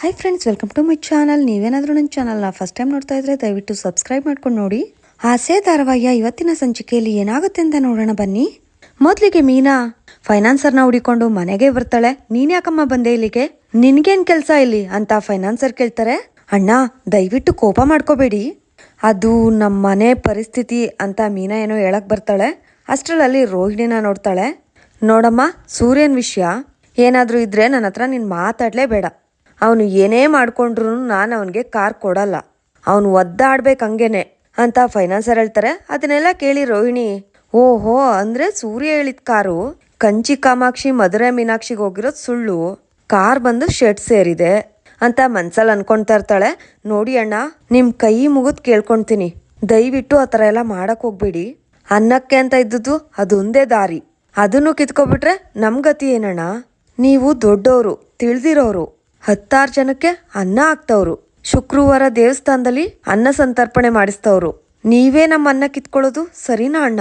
Hi friends welcome to my channel ನೀವೇನಾದರೂ ನನ್ನ ಚಾನಲ್ನ ಫಸ್ಟ್ ಟೈಮ್ ನೋಡ್ತಾ ಇದ್ರೆ ದಯವಿಟ್ಟು ಸಬ್ಸ್ಕ್ರೈಬ್ ಮಾಡ್ಕೊಂಡು ನೋಡಿ. ಆಸೆ ಧಾರಾವಾಹಿಯ ಇವತ್ತಿನ ಸಂಚಿಕೆಯಲ್ಲಿ ಏನಾಗುತ್ತೆ ಅಂತ ನೋಡೋಣ ಬನ್ನಿ. ಮೊದಲಿಗೆ ಮೀನಾ ಫೈನಾನ್ಸರ್ನ ಹುಡಿಕೊಂಡು ಮನೆಗೆ ಬರ್ತಾಳೆ. ನೀನ್ ಯಾಕಮ್ಮ ಬಂದೆ ಇಲ್ಲಿಗೆ? ನಿನ್ಗೇನ್ ಕೆಲಸ ಇಲ್ಲಿ ಅಂತ ಫೈನಾನ್ಸರ್ ಕೇಳ್ತಾರೆ. ಅಣ್ಣ, ದಯವಿಟ್ಟು ಕೋಪ ಮಾಡ್ಕೋಬೇಡಿ. ಅದು ನಮ್ಮ ಮನೆ ಪರಿಸ್ಥಿತಿ ಅಂತ ಮೀನಾ ಏನೋ ಹೇಳಕ್ ಬರ್ತಾಳೆ. ಅಷ್ಟರಲ್ಲಿ ರೋಹಿಣಿನ ನೋಡ್ತಾಳೆ. ನೋಡಮ್ಮ, ಸೂರ್ಯನ್ ವಿಷಯ. ಏನಾದರೂ ಇದ್ರೆ ನನ್ನ ಹತ್ರ ನೀನು ಮಾತಾಡಲೇ ಅವನು ಏನೇ ಮಾಡ್ಕೊಂಡ್ರು ನಾನು ಅವನಿಗೆ ಕಾರ್ ಕೊಡಲ್ಲ. ಅವನು ಒದ್ದಾಡ್ಬೇಕು ಹಂಗೇನೆ ಅಂತ ಫೈನಾನ್ಸರ್ ಹೇಳ್ತಾರೆ. ಅದನ್ನೆಲ್ಲ ಕೇಳಿ ರೋಹಿಣಿ, ಓಹೋ, ಅಂದ್ರೆ ಸೂರ್ಯ ಹೇಳಿದ ಕಾರು ಕಂಚಿ ಕಾಮಾಕ್ಷಿ, ಮಧುರೆ ಮೀನಾಕ್ಷಿಗೆ ಹೋಗಿರೋದು ಸುಳ್ಳು. ಕಾರ್ ಬಂದು ಶೆಡ್ ಸೇರಿದೆ ಅಂತ ಮನ್ಸಲ್ಲಿ ಅನ್ಕೊಂತ ಇರ್ತಾಳೆ. ನೋಡಿ ಅಣ್ಣ, ನಿಮ್ ಕೈ ಮುಗಿದ್ ಕೇಳ್ಕೊಂತೀನಿ. ದಯವಿಟ್ಟು ಆ ಥರ ಎಲ್ಲ ಮಾಡಕ್ ಹೋಗ್ಬೇಡಿ. ಅನ್ನಕ್ಕೆ ಅಂತ ಇದ್ದದ್ದು ಅದೊಂದೇ ದಾರಿ. ಅದನ್ನು ಕಿತ್ಕೊಬಿಟ್ರೆ ನಮ್ ಗತಿ ಏನಣ್ಣ? ನೀವು ದೊಡ್ಡವರು ತಿಳಿದಿರೋರು. ಹತ್ತಾರು ಜನಕ್ಕೆ ಅನ್ನ ಹಾಕ್ತವ್ರು. ಶುಕ್ರವಾರ ದೇವಸ್ಥಾನದಲ್ಲಿ ಅನ್ನ ಸಂತರ್ಪಣೆ ಮಾಡಿಸ್ತವ್ರು. ನೀವೇ ನಮ್ಮ ಅನ್ನ ಕಿತ್ಕೊಳ್ಳೋದು ಸರಿನಾ ಅಣ್ಣ?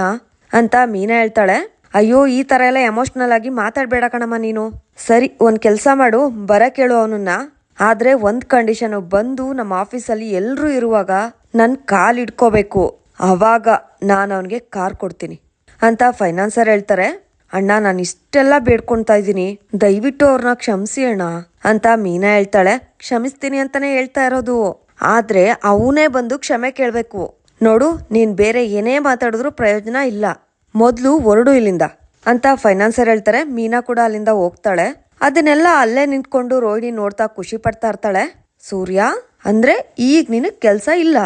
ಅಂತ ಮೀನಾ ಹೇಳ್ತಾಳೆ. ಅಯ್ಯೋ, ಈ ತರ ಎಲ್ಲ ಎಮೋಷನಲ್ ಆಗಿ ಮಾತಾಡ್ಬೇಡ ಕಣಮ್ಮ ನೀನು. ಸರಿ, ಒಂದ್ ಕೆಲಸ ಮಾಡು, ಬರ ಕೇಳು ಅವನನ್ನ. ಆದ್ರೆ ಒಂದ್ ಕಂಡೀಷನ್ ಬಂದು ನಮ್ಮ ಆಫೀಸಲ್ಲಿ ಎಲ್ರೂ ಇರುವಾಗ ನನ್ ಕಾಲ್ ಇಟ್ಕೋಬೇಕು. ಅವಾಗ ನಾನು ಅವನಿಗೆ ಕಾರ್ ಕೊಡ್ತೀನಿ. ಅಂತ ಫೈನಾನ್ಸರ್ ಹೇಳ್ತಾರೆ. ಅಣ್ಣ, ನಾನು ಇಷ್ಟೆಲ್ಲ ಬೇಡ್ಕೊಳ್ತಾ ಇದ್ದೀನಿ. ದಯವಿಟ್ಟು ಅವ್ರನ್ನ ಕ್ಷಮಿಸಿ ಅಣ್ಣ ಅಂತ ಮೀನಾ ಹೇಳ್ತಾಳೆ. ಕ್ಷಮಿಸ್ತೀನಿ ಅಂತಾನೆ ಹೇಳ್ತಾ ಇರೋದು. ಆದ್ರೆ ಅವನೇ ಬಂದು ಕ್ಷಮೆ ಕೇಳಬೇಕು. ನೋಡು, ನೀನ್ ಬೇರೆ ಏನೇ ಮಾತಾಡಿದ್ರು ಪ್ರಯೋಜನ ಇಲ್ಲ. ಮೊದ್ಲು ಹೊರಡು ಇಲ್ಲಿಂದ ಅಂತ ಫೈನಾನ್ಸರ್ ಹೇಳ್ತಾರೆ. ಮೀನಾ ಕೂಡ ಅಲ್ಲಿಂದ ಹೋಗ್ತಾಳೆ. ಅದನ್ನೆಲ್ಲ ಅಲ್ಲೇ ನಿಂತ್ಕೊಂಡು ರೋಹಿಣಿ ನೋಡ್ತಾ ಖುಷಿ ಪಡ್ತಾ ಇರ್ತಾಳೆ. ಸೂರ್ಯ, ಅಂದ್ರೆ ಈಗ ನಿನಗ್ ಕೆಲ್ಸ ಇಲ್ಲ.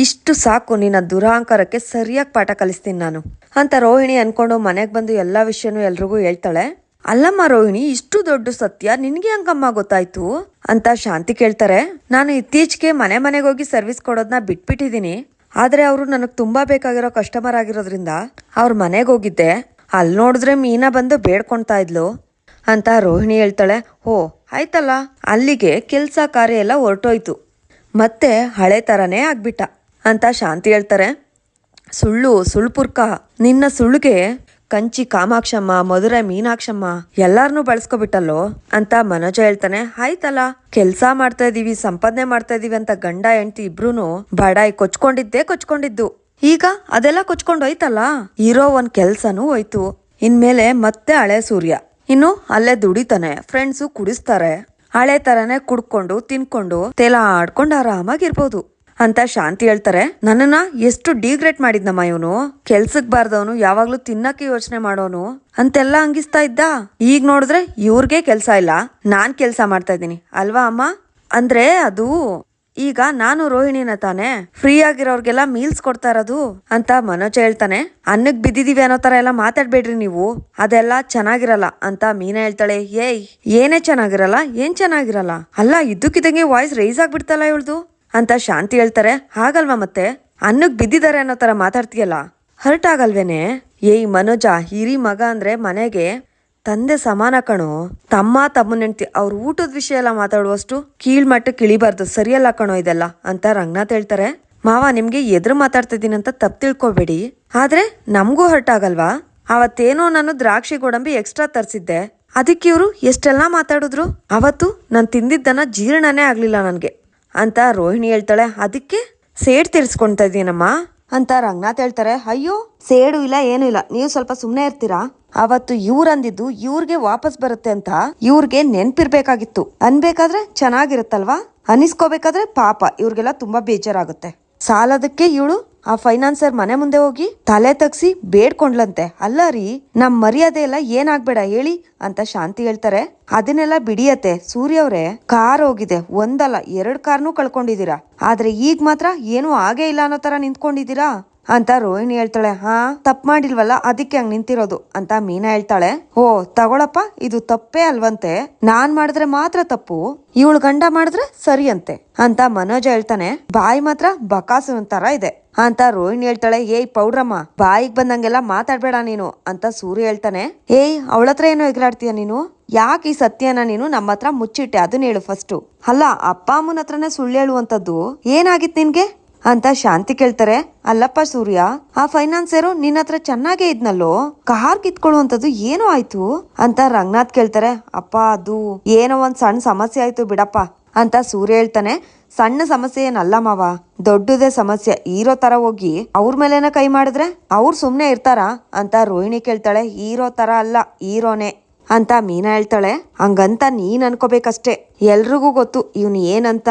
ಇಷ್ಟು ಸಾಕು, ನಿನ್ನ ದುರಹಂಕಾರಕ್ಕೆ ಸರಿಯಾಗಿ ಪಾಠ ಕಲಿಸ್ತೀನಿ ನಾನು. ಅಂತ ರೋಹಿಣಿ ಅನ್ಕೊಂಡು ಮನೆಗೆ ಬಂದು ಎಲ್ಲ ವಿಷಯನೂ ಎಲ್ರಿಗೂ ಹೇಳ್ತಾಳೆ. ಅಲ್ಲಮ್ಮ ರೋಹಿಣಿ, ಇಷ್ಟು ದೊಡ್ಡ ಸತ್ಯ ನಿನ್ಗೆ ಹಂಗಮ್ಮ ಗೊತ್ತಾಯ್ತು? ಅಂತ ಶಾಂತಿ ಕೇಳ್ತಾರೆ. ನಾನು ಇತ್ತೀಚೆಗೆ ಮನೆ ಮನೆಗೆ ಹೋಗಿ ಸರ್ವಿಸ್ ಕೊಡೋದನ್ನ ಬಿಟ್ಬಿಟ್ಟಿದ್ದೀನಿ ಆದ್ರೆ ಅವರು ನನಗೆ ತುಂಬಾ ಬೇಕಾಗಿರೋ ಕಸ್ಟಮರ್ ಆಗಿರೋದ್ರಿಂದ ಅವ್ರ ಮನೆಗೆ ಹೋಗಿದ್ದೆ. ಅಲ್ಲಿ ನೋಡಿದ್ರೆ ಮೀನಾ ಬಂದು ಬೇಡ್ಕೊಳ್ತಾ ಇದ್ಲು ಅಂತ ರೋಹಿಣಿ ಹೇಳ್ತಾಳೆ. ಓ ಆಯ್ತಲ್ಲ. ಅಲ್ಲಿಗೆ ಕೆಲಸ ಕಾರ್ಯ ಎಲ್ಲ ಹೊರಟೋಯ್ತು. ಮತ್ತೆ ಹಳೆ ಥರನೇ ಆಗ್ಬಿಟ್ಟ. ಅಂತ ಶಾಂತಿ ಹೇಳ್ತಾರೆ. ಸುಳ್ಳು ಸುಳ್ಪುರ್ಕ ನಿನ್ನ ಸುಳ್ಳುಗೆ ಕಂಚಿ, ಕಾಮಾಕ್ಷಮ್ಮ, ಮಧುರೆ, ಮೀನಾಕ್ಷಮ್ಮ ಎಲ್ಲಾರನ್ನೂ ಬಳಸ್ಕೊಬಿಟ್ಟಲ್ಲೋ ಅಂತ ಮನೋಜ ಹೇಳ್ತಾನೆ. ಆಯ್ತಲ್ಲ, ಕೆಲ್ಸ ಮಾಡ್ತಾ ಇದೀವಿ, ಸಂಪಾದನೆ ಮಾಡ್ತಾ ಇದೀವಿ ಅಂತ ಗಂಡ, ಹೆಂಡತಿ ಇಬ್ರು ಬಡಾಯಿ ಕೊಚ್ಕೊಂಡಿದ್ದೇ ಕೊಚ್ಕೊಂಡಿದ್ದು. ಈಗ ಅದೆಲ್ಲ ಕೊಚ್ಕೊಂಡು ಹೋಯ್ತಲ್ಲ? ಇರೋ ಒಂದ್ ಕೆಲ್ಸನೂ ಹೋಯ್ತು. ಇನ್ಮೇಲೆ ಮತ್ತೆ ಹಳೆ ಸೂರ್ಯ. ಇನ್ನು ಅಲ್ಲೇ ದುಡಿತಾನೆ ಫ್ರೆಂಡ್ಸು ಕುಡಿಸ್ತಾರೆ. ಹಳೆ ತರನೇ ಕುಡ್ಕೊಂಡು, ತಿನ್ಕೊಂಡು, ತೇಲ ಆಡ್ಕೊಂಡು ಆರಾಮಾಗಿರ್ಬೋದು. ಅಂತ ಶಾಂತಿ ಹೇಳ್ತಾರೆ. ನನ್ನನ್ನ ಎಷ್ಟು ಡಿಗ್ರೇಟ್ ಮಾಡಿದ್ನಮ್ಮ ಇವನು? ಕೆಲ್ಸಕ್ ಬಾರ್ದವನು, ಯಾವಾಗ್ಲೂ ತಿನ್ನಕ್ಕೆ ಯೋಚನೆ ಮಾಡೋನು. ಅಂತೆಲ್ಲ ಅಂಗಿಸ್ತಾ ಇದ್ದ? ಈಗ ನೋಡಿದ್ರೆ ಇವ್ರಿಗೆ ಕೆಲ್ಸ ಇಲ್ಲ. ನಾನ್ ಕೆಲ್ಸ ಮಾಡ್ತಾ ಇದ್ದೀನಿ. ಅಲ್ವಾ ಅಮ್ಮ? ಅಂದ್ರೆ ಅದು, ಈಗ ನಾನು ರೋಹಿಣಿನ ತಾನೆ. ಫ್ರೀ ಆಗಿರೋರ್ಗೆಲ್ಲ ಮೀಲ್ಸ್ ಕೊಡ್ತಾ ಇರೋದು ಅಂತ ಮನೋಜ್ ಹೇಳ್ತಾನೆ. ಅನ್ನಕ್ ಬಿದ್ದಿದೀವಿ ಅನ್ನೋ ತರ ಎಲ್ಲ ಮಾತಾಡ್ಬೇಡ್ರಿ ನೀವು. ಅದೆಲ್ಲ ಚೆನ್ನಾಗಿರಲ್ಲ ಅಂತ ಮೀನಾ ಹೇಳ್ತಾಳೆ. ಏಯ್, ಏನೇ ಚೆನ್ನಾಗಿರಲ್ಲ, ಏನ್ ಚೆನ್ನಾಗಿರಲ್ಲ? ಅಲ್ಲ, ಇದ್ದಕ್ಕಿದ್ದಂಗೆ ವಾಯ್ಸ್ ರೈಸ್ ಆಗ್ಬಿಡ್ತಲ್ಲ ಇವಳ್ದು. ಅಂತ ಶಾಂತಿ ಹೇಳ್ತಾರೆ. ಹಾಗಲ್ವಾ ಮತ್ತೆ? ಅನ್ನಕ್ ಬಿದ್ದಿದ್ದಾರೆ ಅನ್ನೋ ತರ ಮಾತಾಡ್ತೀಯಲ್ಲ? ಹರ್ಟ್ ಆಗಲ್ವೇನೆ ಏಯ್ ಮನೋಜ, ಹಿರಿ ಮಗ ಅಂದ್ರೆ ಮನೆಗೆ ತಂದೆ ಸಮಾನ ಕಣೋ. ತಮ್ಮ ತಮ್ಮನ ಹೆಂಡ್ತಿ ಅವ್ರ ಊಟದ ವಿಷಯ ಎಲ್ಲ ಮಾತಾಡುವಷ್ಟು ಕೀಳ್ಮಟ್ಟಕ್ಕೆ ಇಳಿಬಾರ್ದು ಸರಿಯಲ್ಲ ಕಣೋ ಇದೆಲ್ಲ ಅಂತ ರಂಗನಾಥ್ ಹೇಳ್ತಾರೆ. ಮಾವ, ನಿಮ್ಗೆ ಎದುರು ಮಾತಾಡ್ತಿದ್ದೀನಿ ಅಂತ ತಪ್ಪು ತಿಳ್ಕೊಬೇಡಿ. ಆದ್ರೆ ನಮಗೂ ಹರ್ಟ್ ಆಗಲ್ವಾ ಅವತ್ತೇನೋ ನಾನು ದ್ರಾಕ್ಷಿ ಗೋಡಂಬಿ ಎಕ್ಸ್ಟ್ರಾ ತರಿಸಿದ್ದೆ. ಅದಕ್ಕೆ ಇವರು ಎಷ್ಟೆಲ್ಲ ಮಾತಾಡಿದ್ರು? ಅವತ್ತು ನಾನು ತಿಂದಿದ್ದನ್ನ ಜೀರ್ಣನೇ ಆಗ್ಲಿಲ್ಲ ನನ್ಗೆ. ಅಂತ ರೋಹಿಣಿ ಹೇಳ್ತಾಳೆ. ಅದಕ್ಕೆ ಸೇಡ್ ತೀರ್ಸ್ಕೊಂತ ಇದ್ದೀನಮ್ಮ ಅಂತ ರಂಗನಾಥ್ ಹೇಳ್ತಾರೆ. ಅಯ್ಯೋ, ಸೇಡು ಇಲ್ಲ, ಏನು ಇಲ್ಲ. ನೀವು ಸ್ವಲ್ಪ ಸುಮ್ಮನೆ ಇರ್ತೀರಾ? ಅವತ್ತು ಇವ್ರು ಅಂದಿದ್ದು ಇವ್ರಿಗೆ ವಾಪಸ್ ಬರುತ್ತೆ ಅಂತ ಇವ್ರಿಗೆ ನೆನ್ಪಿರ್ಬೇಕಾಗಿತ್ತು. ಅನ್ಬೇಕಾದ್ರೆ ಚೆನ್ನಾಗಿರುತ್ತಲ್ವಾ? ಅನಿಸ್ಕೋಬೇಕಾದ್ರೆ ಪಾಪ. ಇವ್ರಿಗೆಲ್ಲ ತುಂಬಾ ಬೇಜಾರಾಗುತ್ತೆ. ಸಾಲದಕ್ಕೆ ಇವಳು ಆ ಫೈನಾನ್ಸರ್ ಮನೆ ಮುಂದೆ ಹೋಗಿ ತಲೆ ತಗ್ಸಿ ಬೇಡ್ಕೊಂಡ್ಲಂತೆ. ಅಲ್ಲ ರೀ, ನಮ್ ಮರ್ಯಾದೆ ಎಲ್ಲ ಏನಾಗ್ಬೇಡ ಹೇಳಿ ಅಂತ ಶಾಂತಿ ಹೇಳ್ತಾರೆ. ಅದನ್ನೆಲ್ಲ ಬಿಡಿಯತ್ತೆ. ಸೂರ್ಯ ಅವ್ರೆ, ಕಾರ್ ಹೋಗಿದೆ. ಒಂದಲ್ಲ, ಎರಡ್ ಕಾರ್ನು ಕಳ್ಕೊಂಡಿದೀರಾ ಆದ್ರೆ ಈಗ ಮಾತ್ರ ಏನು ಆಗೇ ಇಲ್ಲ ಅನ್ನೋ ತರ ನಿಂತ್ಕೊಂಡಿದೀರಾ ಅಂತ ರೋಹಿಣಿ ಹೇಳ್ತಾಳೆ. ಹಾ, ತಪ್ಪು ಮಾಡಿಲ್ವಲ್ಲ, ಅದಕ್ಕೆ ಹಂಗ್ ನಿಂತಿರೋದು ಅಂತ ಮೀನಾ ಹೇಳ್ತಾಳೆ. ಓ ತಗೊಳಪ್ಪ, ಇದು ತಪ್ಪೇ ಅಲ್ವಂತೆ. ನಾನ್ ಮಾಡಿದ್ರೆ ಮಾತ್ರ ತಪ್ಪು. ಇವಳು ಗಂಡ ಮಾಡಿದ್ರೆ ಸರಿ ಅಂತೆ ಅಂತ ಮನೋಜ ಹೇಳ್ತಾನೆ. ಬಾಯಿ ಮಾತ್ರ ಬಕಾಸು ತರ ಇದೆ. ಅಂತ ರೋಹಿಣಿ ಹೇಳ್ತಾಳೆ, ಏಯ್ ಪೌಡ್ರಮ್ಮ, ಬಾಯಿಗೆ ಬಂದಂಗೆಲ್ಲ ಮಾತಾಡ್ಬೇಡ ನೀನು ಅಂತ ಸೂರ್ಯ ಹೇಳ್ತಾನೆ. ಏಯ್ ಅವಳ ಹತ್ರ ಏನೋ ಎಗರಾಡ್ತೀಯ ನೀನು? ಯಾಕೆ ಈ ಸತ್ಯನ ನೀನು ನಮ್ಮ ಹತ್ರ ಮುಚ್ಚಿಟ್ಟೆ? ಅದನ್ನ ಹೇಳು ಫಸ್ಟು. ಅಲ್ಲ, ಅಪ್ಪ ಅಮ್ಮನ ಹತ್ರನೇ ಸುಳ್ಳು ಹೇಳುವಂತದ್ದು ಏನಾಗಿತ್ತು ನಿನ್ಗೆ? ಅಂತ ಶಾಂತಿ ಕೇಳ್ತಾರೆ. ಅಲ್ಲಪ್ಪ ಸೂರ್ಯ, ಆ ಫೈನಾನ್ಸರು ನಿನ್ನ ಹತ್ರ ಚೆನ್ನಾಗೇ ಇದ್ನಲ್ಲೋ? ಕಾರ್ ಕಿತ್ಕೊಳ್ಳುವಂತದ್ದು ಏನೋ ಆಯ್ತು? ಅಂತ ರಂಗನಾಥ್ ಕೇಳ್ತಾರೆ. ಅಪ್ಪ, ಅದು ಏನೋ ಒಂದ್ ಸಣ್ಣ ಸಮಸ್ಯೆ ಆಯ್ತು ಬಿಡಪ್ಪ ಅಂತ ಸೂರ್ಯ ಹೇಳ್ತಾನೆ. ಸಣ್ಣ ಸಮಸ್ಯೆ ಏನಲ್ಲ ಮಾವ ದೊಡ್ಡದೇ ಸಮಸ್ಯೆ. ಹೀರೋ ತರ ಹೋಗಿ ಅವ್ರ ಮೇಲೇನ ಕೈ ಮಾಡಿದ್ರೆ ಅವ್ರು ಸುಮ್ಮನೆ ಇರ್ತಾರಾ? ಅಂತ ರೋಹಿಣಿ ಕೇಳ್ತಾಳೆ. ಹೀರೋ ತರ ಅಲ್ಲ, ಹೀರೋನೇ ಅಂತ ಮೀನಾ ಹೇಳ್ತಾಳೆ. ಹಂಗಂತ ನೀನ್ ಅನ್ಕೋಬೇಕಷ್ಟೇ. ಎಲ್ರಿಗೂ ಗೊತ್ತು ಇವನು ಏನಂತ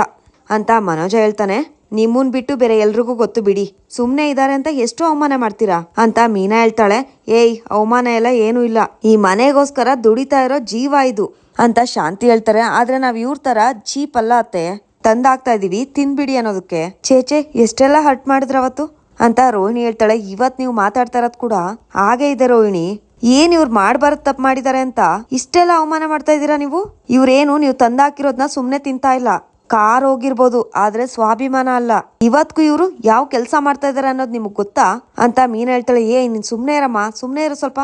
ಅಂತ ಮನೋಜ ಹೇಳ್ತಾನೆ. ನಿಮ್ಮನ್ ಬಿಟ್ಟು ಬೇರೆ ಎಲ್ರಿಗೂ ಗೊತ್ತು ಬಿಡಿ. ಸುಮ್ಮನೆ ಇದಾರೆ ಅಂತ ಎಷ್ಟು ಅವಮಾನ ಮಾಡ್ತೀರಾ? ಅಂತ ಮೀನಾ ಹೇಳ್ತಾಳೆ. ಏಯ್, ಅವಮಾನ ಎಲ್ಲ ಏನೂ ಇಲ್ಲ. ಈ ಮನೆಗೋಸ್ಕರ ದುಡಿತಾ ಇರೋ ಜೀವ ಇದು ಅಂತ ಶಾಂತಿ ಹೇಳ್ತಾರೆ. ಆದ್ರೆ ನಾವ್ ಇವ್ರ ತರ ಚೀಪ್ ಅಲ್ಲ ಅತ್ತೆ. ತಂದಾಕ್ತಾ ಇದೀವಿ, ತಿನ್ಬಿಡಿ ಅನ್ನೋದಕ್ಕೆ. ಚೇಚೆ ಎಷ್ಟೆಲ್ಲ ಹರ್ಟ್ ಮಾಡಿದ್ರ ಅವತ್ತು? ಅಂತ ರೋಹಿಣಿ ಹೇಳ್ತಾಳೆ, ಇವತ್ ನೀವು ಮಾತಾಡ್ತಾ ಇರೋದ್ ಕೂಡ ಹಾಗೆ ಇದೆ ರೋಹಿಣಿ. ಏನ್ ಇವ್ರು ಮಾಡ್ಬಾರದ್ ತಪ್ಪು ಮಾಡಿದ್ದಾರೆ ಅಂತ ಇಷ್ಟೆಲ್ಲ ಅವಮಾನ ಮಾಡ್ತಾ ಇದ್ದೀರಾ ನೀವು? ಇವ್ರೇನು, ನೀವು ತಂದಾಕಿರೋದನ್ನ ಸುಮ್ನೆ ತಿಂತಾ ಇಲ್ಲ. ಕಾರ್ ಹೋಗಿರ್ಬೋದು, ಆದ್ರೆ ಸ್ವಾಭಿಮಾನ ಅಲ್ಲ. ಇವತ್ಗೂ ಇವರು ಯಾವ ಕೆಲಸ ಮಾಡ್ತಾ ಇದಾರೆ ಅನ್ನೋದು ನಿಮಗ್ ಗೊತ್ತಾ? ಅಂತ ಮೀನ್ ಹೇಳ್ತಾಳೆ, ಏ, ನೀನ್ ಸುಮ್ನೆ ಇರಮ್ಮ, ಸುಮ್ನೆ ಇರೋ ಸ್ವಲ್ಪ.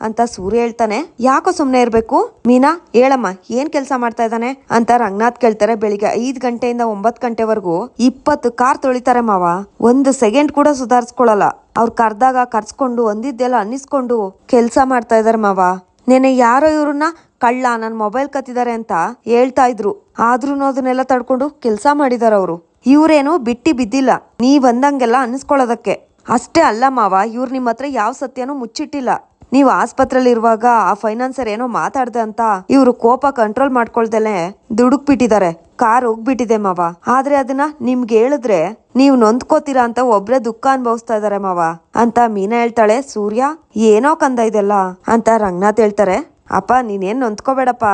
ಅಂತ ಸೂರ್ಯ ಹೇಳ್ತಾನೆ. ಯಾಕೋ ಸುಮ್ನೆ ಇರ್ಬೇಕು? ಮೀನಾ, ಹೇಳಮ್ಮ, ಏನ್ ಕೆಲಸ ಮಾಡ್ತಾ ಇದ್ದಾನೆ? ಅಂತ ರಂಗನಾಥ್ ಕೇಳ್ತಾರೆ ಬೆಳಿಗ್ಗೆ ಐದ್ ಗಂಟೆಯಿಂದ ಒಂಬತ್ ಗಂಟೆವರೆಗೂ. ಇಪ್ಪತ್ತು ಕಾರ್ ತೊಳಿತಾರೆ ಮಾವ. ಒಂದು ಸೆಕೆಂಡ್ ಕೂಡ ಸುಧಾರಿಸ್ಕೊಳ್ಳಲ್ಲ ಅವ್ರು ಕರ್ದಾಗ ಕರ್ಸ್ಕೊಂಡು, ಒಂದಿದ್ದೆಲ್ಲ ಅನ್ನಿಸ್ಕೊಂಡು ಕೆಲಸ ಮಾಡ್ತಾ ಇದಾರೆ ಮಾವ. ನೆನೆ ಯಾರೋ ಇವ್ರನ್ನ ಕಳ್ಳ ನನ್ ಮೊಬೈಲ್ ಕತ್ತಿದ್ದಾರೆ ಅಂತ ಹೇಳ್ತಾ ಇದ್ರು. ಆದ್ರೂ ಅದನ್ನೆಲ್ಲ ತಡ್ಕೊಂಡು ಕೆಲಸ ಮಾಡಿದಾರ ಅವರು. ಇವ್ರೇನು ಬಿಟ್ಟಿ ಬಿದ್ದಿಲ್ಲ. ನೀ ಬಂದಂಗೆಲ್ಲ ಅನ್ನಿಸ್ಕೊಳ್ಳೋದಕ್ಕೆ. ಅಷ್ಟೇ ಅಲ್ಲ ಮಾವ, ಇವ್ರು ನಿಮ್ಮ ಹತ್ರ ಯಾವ ಸತ್ಯನೂ ಮುಚ್ಚಿಟ್ಟಿಲ್ಲ. ನೀವು ಆಸ್ಪತ್ರೆಯಲ್ಲಿ ಇರುವಾಗ ಆ ಫೈನಾನ್ಸರ್ ಏನೋ ಮಾತಾಡ್ದೆ ಅಂತ ಇವರು ಕೋಪ ಕಂಟ್ರೋಲ್ ಮಾಡ್ಕೊಳ್ದಲೆ ದುಡುಕ್ ಬಿಟ್ಟಿದ್ದಾರೆ ಕಾರ್ ಹೋಗ್ಬಿಟ್ಟಿದೆ ಮಾವ. ಆದ್ರೆ ಅದನ್ನ ನಿಮ್ಗೆ ಹೇಳಿದ್ರೆ ನೀವು ನೊಂದ್ಕೋತೀರಾ ಅಂತ ಒಬ್ರೇ ದುಃಖ ಅನ್ಭವಿಸ್ತಾ ಇದಾರೆ ಮಾವ. ಅಂತ ಮೀನಾ ಹೇಳ್ತಾಳೆ ಸೂರ್ಯ ಏನೋ ಕಂದ ಇದೆಲ್ಲ? ಅಂತ ರಂಗನಾಥ್ ಹೇಳ್ತಾರೆ ಅಪ್ಪ ನೀನೇನ್ ನೊಂದ್ಕೋಬೇಡಪ್ಪ.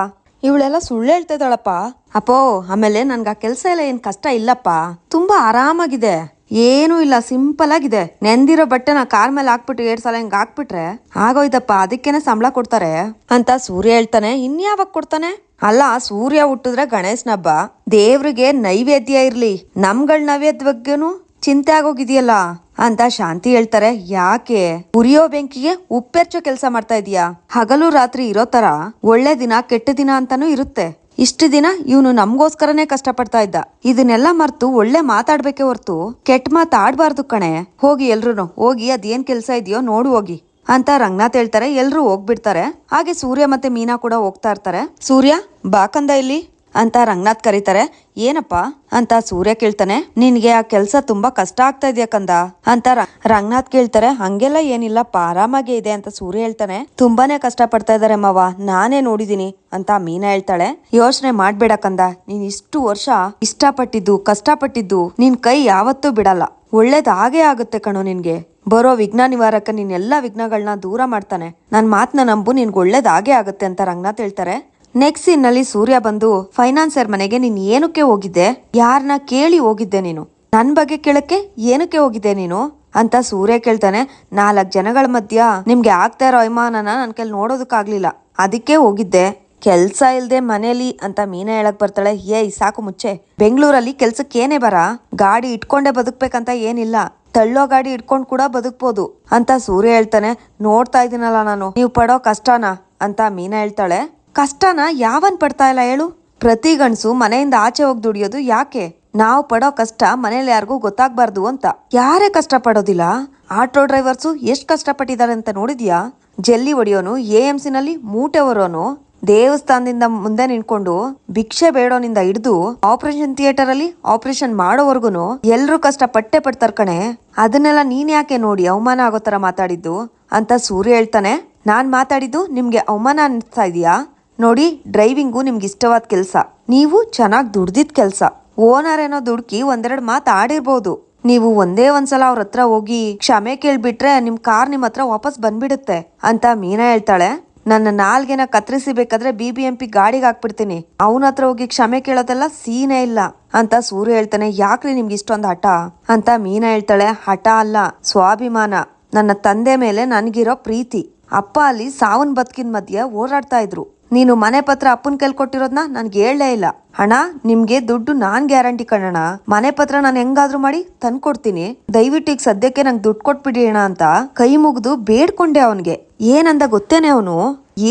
ಇವಳೆಲ್ಲ ಸುಳ್ಳು ಹೇಳ್ತಾ ಇದ್ದಾಳಪ್ಪ. ಅಪ್ಪೋ ಆಮೇಲೆ ನನ್ಗೆ ಆ ಕೆಲಸ ಎಲ್ಲ ಏನ್ ಕಷ್ಟ ಇಲ್ಲಪ್ಪ. ತುಂಬಾ ಆರಾಮಾಗಿದೆ. ಏನೂ ಇಲ್ಲ ಸಿಂಪಲ್ ಆಗಿದೆ. ನೆಂದಿರೋ ಬಟ್ಟೆನ ಕಾರ್ ಮೇಲೆ ಹಾಕ್ಬಿಟ್ಟು ಎರಡ್ ಸಲ ಹಿಂಗ್ ಹಾಕ್ಬಿಟ್ರೆ ಆಗೋಯ್ತಪ್ಪ, ಅದಕ್ಕೇನೆ ಸಂಬಳ ಕೊಡ್ತಾರೆ. ಅಂತ ಸೂರ್ಯ ಹೇಳ್ತಾನೆ, ಇನ್ಯಾವಾಗ ಕೊಡ್ತಾನೆ? ಅಲ್ಲ, ಸೂರ್ಯ ಹುಟ್ಟಿದ್ರೆ ಗಣೇಶನ ಹಬ್ಬ. ದೇವ್ರಿಗೆ ನೈವೇದ್ಯ ಇರ್ಲಿ. ನಮ್ಗಳ ನೈವೇದ್ಯ ಬಗ್ಗೆನೂ ಚಿಂತೆ ಆಗೋಗಿದೆಯಲ್ಲ? ಅಂತ ಶಾಂತಿ ಹೇಳ್ತಾರೆ, ಯಾಕೆ? ಉರಿಯೋ ಬೆಂಕಿಗೆ ಉಪ್ಪೆರ್ಚೋ ಕೆಲಸ ಮಾಡ್ತಾ ಇದೀಯಾ? ಹಗಲು ರಾತ್ರಿ ಇರೋ ತರ ಒಳ್ಳೆ ದಿನ ಕೆಟ್ಟ ದಿನ ಅಂತಾನೂ ಇರುತ್ತೆ. ಇಷ್ಟು ದಿನ ಇವನು ನಮ್ಗೋಸ್ಕರನೇ ಕಷ್ಟಪಡ್ತಾ ಇದ್ದ. ಇದನ್ನೆಲ್ಲ ಮರ್ತು ಒಳ್ಳೆ ಮಾತಾಡ್ಬೇಕೆ ಹೊರ್ತು ಕೆಟ್ಟ ಮಾತಾಡ್ಬಾರ್ದು ಕಣೆ. ಹೋಗಿ ಎಲ್ರು ಹೋಗಿ ಅದೇನ್ ಕೆಲಸ ಇದೆಯೋ ನೋಡು ಹೋಗಿ ಅಂತ ರಂಗನಾಥ್ ಹೇಳ್ತಾರೆ. ಎಲ್ರು ಹೋಗ್ಬಿಡ್ತಾರೆ. ಹಾಗೆ ಸೂರ್ಯ ಮತ್ತೆ ಮೀನಾ ಕೂಡ ಹೋಗ್ತಾ ಇರ್ತಾರೆ. ಸೂರ್ಯ ಬಾಕಂದ ಇಲ್ಲಿ. ಅಂತ ರಂಗನಾಥ್ ಕರೀತಾರೆ. ಏನಪ್ಪ? ಅಂತ ಸೂರ್ಯ ಕೇಳ್ತಾನೆ. ನಿನ್ಗೆ ಆ ಕೆಲ್ಸ ತುಂಬಾ ಕಷ್ಟ ಆಗ್ತಾ ಇದೆಯಾ ಕಂದ? ಅಂತ ರಂಗನಾಥ್ ಕೇಳ್ತಾರೆ. ಹಂಗೆಲ್ಲ ಏನಿಲ್ಲ, ಆರಾಮಾಗೆ ಇದೆ ಅಂತ ಸೂರ್ಯ ಹೇಳ್ತಾನೆ. ತುಂಬಾನೇ ಕಷ್ಟ ಪಡ್ತಾ ಇದಾರೆ ಮಾವ. ನಾನೇ ನೋಡಿದೀನಿ ಅಂತ ಮೀನಾ ಹೇಳ್ತಾಳೆ. ಯೋಚನೆ ಮಾಡ್ಬೇಡ ಕಂದ. ನೀನ್ ಇಷ್ಟು ವರ್ಷ ಇಷ್ಟಪಟ್ಟಿದ್ದು, ಕಷ್ಟಪಟ್ಟಿದ್ದು ನಿನ್ ಕೈ ಯಾವತ್ತೂ ಬಿಡಲ್ಲ. ಒಳ್ಳೇದ್ ಆಗುತ್ತೆ ಕಣೋ ನಿನ್ಗೆ. ಬರೋ ವಿಘ್ನ ನಿವಾರಕ ನಿನ್ ಎಲ್ಲಾ ವಿಘ್ನಗಳನ್ನ ದೂರ ಮಾಡ್ತಾನೆ. ನನ್ ಮಾತನ್ನ ನಂಬು ನಿನ್ಗೆ ಒಳ್ಳೇದ್ ಆಗುತ್ತೆ ಅಂತ ರಂಗನಾಥ್ ಹೇಳ್ತಾರೆ. ನೆಕ್ಸ್ಟ್ ಸೀನ್ನಲ್ಲಿ ಸೂರ್ಯ ಬಂದು, ಫೈನಾನ್ಸರ್ ಮನೆಗೆ ನೀನ್ ಏನಕ್ಕೆ ಹೋಗಿದ್ದೆ? ಯಾರನ್ನ ಕೇಳಿ ಹೋಗಿದ್ದೆ ನೀನು? ನನ್ ಬಗ್ಗೆ ಕೇಳಕ್ಕೆ ಏನಕ್ಕೆ ಹೋಗಿದ್ದೆ ನೀನು? ಅಂತ ಸೂರ್ಯ ಕೇಳ್ತಾನೆ. ನಾಲ್ಕು ಜನಗಳ ಮಧ್ಯ ನಿಮ್ಗೆ ಆಗ್ತಾ ಇರೋ ಅಭಿಮಾನನ ನನ್ ಕೈಲಿ ನೋಡೋದಕ್ಕಾಗ್ಲಿಲ್ಲ. ಅದಕ್ಕೆ ಹೋಗಿದ್ದೆ. ಕೆಲ್ಸ ಇಲ್ದೆ ಮನೇಲಿ ಅಂತ ಮೀನಾ ಹೇಳಕ್ ಬರ್ತಾಳೆ. ಏಯ್, ಸಾಕು ಮುಚ್ಚೆ. ಬೆಂಗಳೂರಲ್ಲಿ ಕೆಲ್ಸಕ್ಕೆ ಏನೇ ಬರ? ಗಾಡಿ ಇಟ್ಕೊಂಡೇ ಬದುಕ್ಬೇಕಂತ ಏನಿಲ್ಲ. ತಳ್ಳೋ ಗಾಡಿ ಇಟ್ಕೊಂಡು ಕೂಡ ಬದುಕ್ಬೋದು ಅಂತ ಸೂರ್ಯ ಹೇಳ್ತಾನೆ. ನೋಡ್ತಾ ಇದ್ದೀನಲ್ಲ ನಾನು. ನೀವು ಪಡೋ ಕಷ್ಟನಾ ಅಂತ ಮೀನಾ ಹೇಳ್ತಾಳೆ. ಕಷ್ಟನ ಯಾವನ್ ಪಡ್ತಾ ಇಲ್ಲ ಹೇಳು? ಪ್ರತಿ ಗಂಡ್ಸು ಮನೆಯಿಂದ ಆಚೆ ಹೋಗಿ ದುಡಿಯೋದು ಯಾಕೆ? ನಾವು ಪಡೋ ಕಷ್ಟ ಮನೇಲಿ ಯಾರಿಗೂ ಗೊತ್ತಾಗ್ಬಾರ್ದು ಅಂತ. ಯಾರೇ ಕಷ್ಟ ಪಡೋದಿಲ್ಲ ಆಟೋ ಡ್ರೈವರ್ಸು ಎಷ್ಟು ಕಷ್ಟಪಟ್ಟಿದ್ದಾರೆ ಅಂತ ನೋಡಿದ್ಯಾ? ಜಲ್ಲಿ ಒಡೆಯೋನು ಎ ಎಂ ನಲ್ಲಿ ಮೂಟೆ ಹೊರೋನು, ದೇವಸ್ಥಾನದಿಂದ ಮುಂದೆ ನಿಂತ್ಕೊಂಡು ಭಿಕ್ಷೆ ಬೇಡೋನಿಂದ ಹಿಡಿದು ಆಪರೇಷನ್ ಥಿಯೇಟರ್ ಅಲ್ಲಿ ಆಪರೇಷನ್ ಮಾಡೋವರ್ಗುನು ಎಲ್ರು ಕಷ್ಟ ಪಟ್ಟೆ ಪಡ್ತಾರ ಕಣೆ. ಅದನ್ನೆಲ್ಲ ನೀನ್ ಯಾಕೆ ನೋಡಿ ಅವಮಾನ ಆಗೋ ತರ ಮಾತಾಡಿದ್ದು? ಅಂತ ಸೂರ್ಯ ಹೇಳ್ತಾನೆ. ನಾನ್ ಮಾತಾಡಿದ್ದು ನಿಮ್ಗೆ ಅವಮಾನ ಅನಿಸ್ತಾ ಇದೆಯಾ? ನೋಡಿ, ಡ್ರೈವಿಂಗು ನಿಮ್ಗೆ ಇಷ್ಟವಾದ ಕೆಲಸ. ನೀವು ಚೆನ್ನಾಗಿ ದುಡ್ದಿದ್ ಕೆಲಸ. ಓನರ್ ಏನೋ ದುಡ್ಕಿ ಒಂದೆರಡು ಮಾತು ಆಡಿರ್ಬೋದು. ನೀವು ಒಂದೇ ಒಂದ್ಸಲ ಅವ್ರ ಹತ್ರ ಹೋಗಿ ಕ್ಷಮೆ ಕೇಳ್ಬಿಟ್ರೆ ನಿಮ್ ಕಾರ್ ನಿಮ್ ಹತ್ರ ವಾಪಸ್ ಬಂದ್ಬಿಡುತ್ತೆ ಅಂತ ಮೀನಾ ಹೇಳ್ತಾಳೆ. ನನ್ನ ನಾಲ್ಗೆನ ಕತ್ರಿಸಿ ಬೇಕಾದ್ರೆ ಬಿ ಬಿ ಎಂ ಪಿ ಗಾಡಿಗೆ ಹಾಕ್ಬಿಡ್ತೀನಿ. ಅವನ ಹತ್ರ ಹೋಗಿ ಕ್ಷಮೆ ಕೇಳೋದೆಲ್ಲ ಸೀನೇ ಇಲ್ಲ ಅಂತ ಸೂರ್ಯ ಹೇಳ್ತಾನೆ. ಯಾಕ್ರಿ ನಿಮ್ಗೆ ಇಷ್ಟೊಂದು ಹಠ? ಅಂತ ಮೀನಾ ಹೇಳ್ತಾಳೆ. ಹಠ ಅಲ್ಲ, ಸ್ವಾಭಿಮಾನ. ನನ್ನ ತಂದೆ ಮೇಲೆ ನನಗಿರೋ ಪ್ರೀತಿ. ಅಪ್ಪ ಅಲ್ಲಿ ಸಾವನ್ ಬದುಕಿನ ಮಧ್ಯೆ ಓಡಾಡ್ತಾ ಇದ್ರು. ನೀನು ಮನೆ ಪತ್ರ ಅಪ್ಪನ ಕೈಲಿ ಕೊಟ್ಟಿರೋದ್ನ ನನ್ಗೆ ಹೇಳಲೇ ಇಲ್ಲ. ಹಣ ನಿಮ್ಗೆ ದುಡ್ಡು ನಾನ್ ಗ್ಯಾರಂಟಿ ಕಣಣ ಮನೆ ಪತ್ರ ನಾನು ಹೆಂಗಾದ್ರೂ ಮಾಡಿ ತಂದ್ಕೊಡ್ತೀನಿ. ದಯವಿಟ್ಟು ಈಗ ಸದ್ಯಕ್ಕೆ ನಂಗೆ ದುಡ್ಡು ಕೊಟ್ಬಿಡಿ ಅಣ್ಣ ಅಂತ ಕೈ ಮುಗಿದು ಬೇಡ್ಕೊಂಡೆ ಅವನ್ಗೆ. ಏನಂದ ಗೊತ್ತೇನೆ ಅವನು?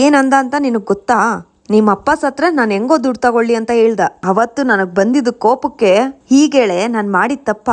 ಏನಂದ ಅಂತ ನಿನಗ್ ಗೊತ್ತಾ? ನಿಮ್ಮ ಅಪ್ಪ ಸತ್ರ ನಾನು ಹೆಂಗೋ ದುಡ್ಡು ತಗೊಳ್ಳಿ ಅಂತ ಹೇಳ್ದ. ಅವತ್ತು ನನಗ್ ಬಂದಿದ್ದ ಕೋಪಕ್ಕೆ ಹೀಗೇಳೆ ನಾನು ಮಾಡಿದ ತಪ್ಪ.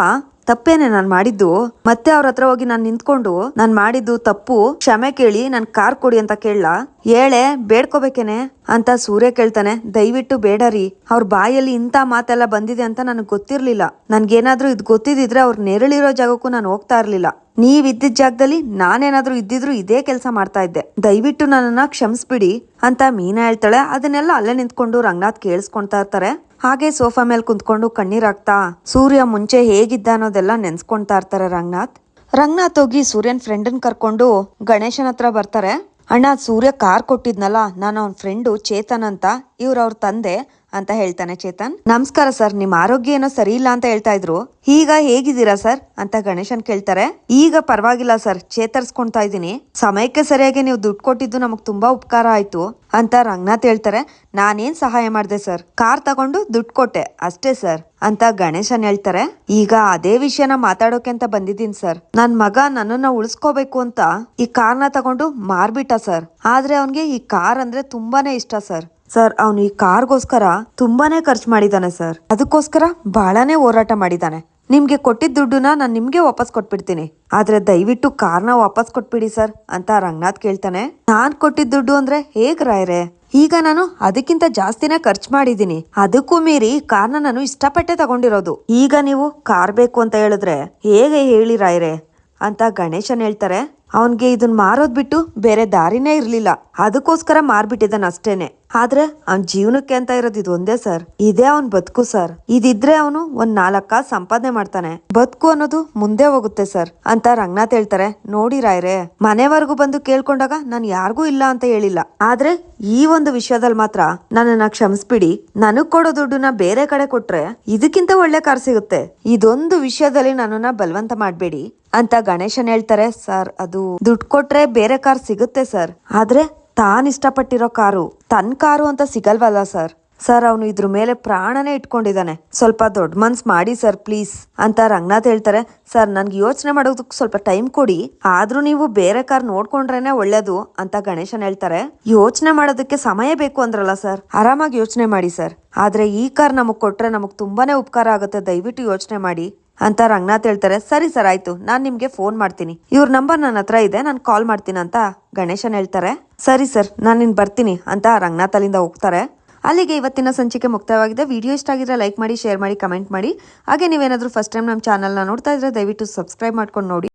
ತಪ್ಪೇನೆ ನಾನು ಮಾಡಿದ್ದು. ಮತ್ತೆ ಅವ್ರ ಹತ್ರ ಹೋಗಿ ನಾನು ನಿಂತ್ಕೊಂಡು ನಾನು ಮಾಡಿದ್ದು ತಪ್ಪು. ಕ್ಷಮೆ ಕೇಳಿ ನನ್ ಕಾರ್ ಕೊಡಿ ಅಂತ ಕೇಳಲ್ಲ ಹೇಳೆ ಬೇಡ್ಕೋಬೇಕೇನೆ? ಅಂತ ಸೂರ್ಯ ಕೇಳ್ತಾನೆ. ದಯವಿಟ್ಟು ಬೇಡ ರೀ. ಅವ್ರ ಬಾಯಲ್ಲಿ ಇಂಥ ಮಾತೆಲ್ಲ ಬಂದಿದೆ ಅಂತ ನನಗೆ ಗೊತ್ತಿರ್ಲಿಲ್ಲ. ನನ್ಗೇನಾದ್ರೂ ಇದು ಗೊತ್ತಿದ್ರೆ ಅವ್ರ ನೆರಳಿರೋ ಜಾಗಕ್ಕೂ ನಾನು ಹೋಗ್ತಾ ಇರ್ಲಿಲ್ಲ. ನೀವ್ ಇದ್ದಿದ್ ಜಾಗದಲ್ಲಿ ನಾನೇನಾದ್ರೂ ಇದ್ದಿದ್ರು ಇದೇ ಕೆಲಸ ಮಾಡ್ತಾ ಇದ್ದೆ. ದಯವಿಟ್ಟು ನನ್ನನ್ನ ಕ್ಷಮಿಸ್ಬಿಡಿ ಅಂತ ಮೀನಾ ಹೇಳ್ತಾಳೆ. ಅದನ್ನೆಲ್ಲ ಅಲ್ಲೇ ನಿಂತ್ಕೊಂಡು ರಂಗನಾಥ್ ಕೇಳಿಸ್ಕೊಂತಾ ಇರ್ತಾರೆ. ಹಾಗೆ ಸೋಫಾ ಮೇಲೆ ಕುಂತ್ಕೊಂಡು ಕಣ್ಣೀರಾಗ್ತಾ, ಸೂರ್ಯ ಮುಂಚೆ ಹೇಗಿದ್ದ ಅನ್ನೋದೆಲ್ಲ ನೆನ್ಸ್ಕೊಂತಾ ಇರ್ತಾರೆ ರಂಗನಾಥ್. ರಂಗನಾಥ್ ಹೋಗಿ ಸೂರ್ಯನ್ ಫ್ರೆಂಡನ್ ಕರ್ಕೊಂಡು ಗಣೇಶನ ಹತ್ರ ಬರ್ತಾರೆ. ಅಣ್ಣ, ಸೂರ್ಯ ಕಾರ್ ಕೊಟ್ಟಿದ್ನಲ್ಲ, ನಾನು ಅವನ ಫ್ರೆಂಡು ಚೇತನ್ ಅಂತ, ಇವ್ರ ಅವ್ರ ತಂದೆ ಅಂತ ಹೇಳ್ತಾನೆ ಚೇತನ್. ನಮಸ್ಕಾರ ಸರ್ ನಿಮ್ ಆರೋಗ್ಯ ಏನೋ ಸರಿ ಇಲ್ಲ ಅಂತ ಹೇಳ್ತಾ ಇದ್ರು. ಈಗ ಹೇಗಿದ್ದೀರಾ ಸರ್? ಅಂತ ಗಣೇಶನ್ ಕೇಳ್ತಾರೆ. ಈಗ ಪರವಾಗಿಲ್ಲ ಸರ್, ಚೇತರಿಸ್ಕೊಂತಾ ಇದೀನಿ ಸಮಯಕ್ಕೆ ಸರಿಯಾಗಿ ನೀವು ದುಡ್ಡು ಕೊಟ್ಟಿದ್ದು ನಮಗ್ ತುಂಬಾ ಉಪಕಾರ ಆಯ್ತು ಅಂತ ರಂಗನಾಥ್ ಹೇಳ್ತಾರೆ. ನಾನೇನ್ ಸಹಾಯ ಮಾಡಿದೆ ಸರ್? ಕಾರ್ ತಗೊಂಡು ದುಡ್ಡು ಕೊಟ್ಟೆ, ಅಷ್ಟೇ ಸರ್, ಅಂತ ಗಣೇಶನ್ ಹೇಳ್ತಾರೆ. ಈಗ ಅದೇ ವಿಷಯನ ಮಾತಾಡೋಕೆ ಅಂತ ಬಂದಿದ್ದೀನಿ ಸರ್. ನನ್ ಮಗ ನನ್ನನ್ನ ಉಳಿಸ್ಕೋಬೇಕು ಅಂತ ಈ ಕಾರ್ನ ತಗೊಂಡು ಮಾರ್ಬಿಟ್ಟ ಸರ್. ಆದ್ರೆ ಅವನ್ಗೆ ಈ ಕಾರ್ ಅಂದ್ರೆ ತುಂಬಾನೇ ಇಷ್ಟ ಸರ್. ಸರ್, ಅವನು ಈ ಕಾರ್ಗೋಸ್ಕರ ತುಂಬಾನೇ ಖರ್ಚು ಮಾಡಿದ್ದಾನೆ ಸರ್. ಅದಕ್ಕೋಸ್ಕರ ಬಹಳನೇ ಹೋರಾಟ ಮಾಡಿದ್ದಾನೆ ನಿಮ್ಗೆ ಕೊಟ್ಟಿದ್ದ ದುಡ್ಡನ್ನ ನಾನು ನಿಮ್ಗೆ ವಾಪಸ್ ಕೊಟ್ಬಿಡ್ತೀನಿ. ಆದ್ರೆ ದಯವಿಟ್ಟು ಕಾರ್ನ ವಾಪಸ್ ಕೊಟ್ಬಿಡಿ ಸರ್, ಅಂತ ರಂಗನಾಥ್ ಕೇಳ್ತಾನೆ. ನಾನ್ ಕೊಟ್ಟಿದ್ದ ದುಡ್ಡು ಅಂದ್ರೆ ಹೇಗ್ ರಾಯ್ರೆ? ಈಗ ನಾನು ಅದಕ್ಕಿಂತ ಜಾಸ್ತಿನೇ ಖರ್ಚು ಮಾಡಿದ್ದೀನಿ ಅದಕ್ಕೂ ಮೀರಿ ಕಾರ್ನ ನಾನು ಇಷ್ಟಪಟ್ಟೆ ತಗೊಂಡಿರೋದು. ಈಗ ನೀವು ಕಾರ್ ಬೇಕು ಅಂತ ಹೇಳಿದ್ರೆ ಹೇಗೆ ಹೇಳಿ ರಾಯ್ರೆ? ಅಂತ ಗಣೇಶನ್ ಹೇಳ್ತಾರೆ. ಅವನ್ಗೆ ಇದನ್ ಮಾರೋದ್ ಬಿಟ್ಟು ಬೇರೆ ದಾರಿನೇ ಇರ್ಲಿಲ್ಲ. ಅದಕ್ಕೋಸ್ಕರ ಮಾರ್ಬಿಟ್ಟಿದ್ದಾನ ಅಷ್ಟೇನೆ ಆದ್ರೆ ಅವ್ನ ಜೀವನಕ್ಕೆ ಅಂತ ಇರೋದು ಇದು ಒಂದೇ ಸರ್. ಇದೇ ಅವನ್ ಬದುಕು ಸರ್. ಇದಿದ್ರೆ ಅವನು ಒಂದ್ ನಾಲ್ಕ ಸಂಪಾದನೆ ಮಾಡ್ತಾನೆ. ಬದುಕು ಅನ್ನೋದು ಮುಂದೆ ಹೋಗುತ್ತೆ ಸರ್ ಅಂತ ರಂಗನಾಥ್ ಹೇಳ್ತಾರೆ. ನೋಡಿ ರಾಯ್ರೆ, ಮನೆವರೆಗೂ ಬಂದು ಕೇಳ್ಕೊಂಡಾಗ ನಾನು ಯಾರಿಗೂ ಇಲ್ಲ ಅಂತ ಹೇಳಿಲ್ಲ. ಆದ್ರೆ ಈ ಒಂದು ವಿಷಯದಲ್ಲಿ ಮಾತ್ರ ನನ್ನನ್ನ ಕ್ಷಮಿಸ್ಬಿಡಿ. ನನಗ್ ಕೊಡೋ ದುಡ್ಡನ್ನ ಬೇರೆ ಕಡೆ ಕೊಟ್ರೆ ಇದಕ್ಕಿಂತ ಒಳ್ಳೆ ಕಾರ್ ಸಿಗುತ್ತೆ. ಇದೊಂದು ವಿಷಯದಲ್ಲಿ ನನ್ನನ್ನ ಬಲವಂತ ಮಾಡ್ಬೇಡಿ ಅಂತ ಗಣೇಶನ್ ಹೇಳ್ತಾರೆ ಸರ್. ಅದು ದುಡ್ಡು ಕೊಟ್ರೆ ಬೇರೆ ಕಾರ್ ಸಿಗುತ್ತೆ ಸರ್. ಆದ್ರೆ ತಾನ್ ಇಷ್ಟಪಟ್ಟಿರೋ ಕಾರು ತನ್ನ ಕಾರು ಅಂತ ಸಿಗಲ್ವಲ್ಲ ಸರ್. ಸರ್, ಅವನು ಇದ್ರ ಮೇಲೆ ಪ್ರಾಣನೇ ಇಟ್ಕೊಂಡಿದ್ದಾನೆ. ಸ್ವಲ್ಪ ದೊಡ್ಡ ಮನ್ಸ್ ಮಾಡಿ ಸರ್, ಪ್ಲೀಸ್ ಅಂತ ರಂಗನಾಥ್ ಹೇಳ್ತಾರೆ. ಸರ್, ನನ್ಗೆ ಯೋಚನೆ ಮಾಡೋದಕ್ಕೆ ಸ್ವಲ್ಪ ಟೈಮ್ ಕೊಡಿ. ಆದ್ರೂ ನೀವು ಬೇರೆ ಕಾರ್ ನೋಡ್ಕೊಂಡ್ರೇನೆ ಒಳ್ಳೇದು ಅಂತ ಗಣೇಶನ್ ಹೇಳ್ತಾರೆ. ಯೋಚನೆ ಮಾಡೋದಕ್ಕೆ ಸಮಯ ಬೇಕು ಅಂದ್ರಲ್ಲ ಸರ್. ಆರಾಮಾಗಿ ಯೋಚನೆ ಮಾಡಿ ಸರ್. ಆದ್ರೆ ಈ ಕಾರ್ ನಮಗ್ ಕೊಟ್ರೆ ನಮಗ್ ತುಂಬಾನೇ ಉಪಕಾರ ಆಗುತ್ತೆ. ದಯವಿಟ್ಟು ಯೋಚನೆ ಮಾಡಿ. ಅಂತ ರಂಗನಾಥ್ ಹೇಳ್ತಾರೆ, ಸರಿ ಸರ್, ಆಯ್ತು. ನಾನು ನಿಮ್ಗೆ ಫೋನ್ ಮಾಡ್ತೀನಿ. ಇವ್ರ ನಂಬರ್ ನನ್ನ ಹತ್ರ ಇದೆ, ನಾನು ಕಾಲ್ ಮಾಡ್ತೀನಿ ಅಂತ ಗಣೇಶನ್ ಹೇಳ್ತಾರೆ. ಸರಿ ಸರ್, ನಾನು ನಿನ್ ಬರ್ತೀನಿ, ಅಂತ ರಂಗನಾಥ್ ಅಲ್ಲಿಂದ ಹೋಗ್ತಾರೆ. ಅಲ್ಲಿಗೆ ಇವತ್ತಿನ ಸಂಚಿಕೆ ಮುಕ್ತಾಯವಾಗಿದೆ ವಿಡಿಯೋ ಇಷ್ಟ ಆಗಿದ್ರೆ ಲೈಕ್ ಮಾಡಿ, ಶೇರ್ ಮಾಡಿ, ಕಮೆಂಟ್ ಮಾಡಿ. ಹಾಗೆ ನೀವೇನಾದ್ರೂ ಫಸ್ಟ್ ಟೈಮ್ ನಮ್ಮ ಚಾನಲ್ನ ನೋಡ್ತಾ ಇದ್ರೆ ದಯವಿಟ್ಟು ಸಬ್ಸ್ಕ್ರೈಬ್ ಮಾಡ್ಕೊಂಡು ನೋಡಿ.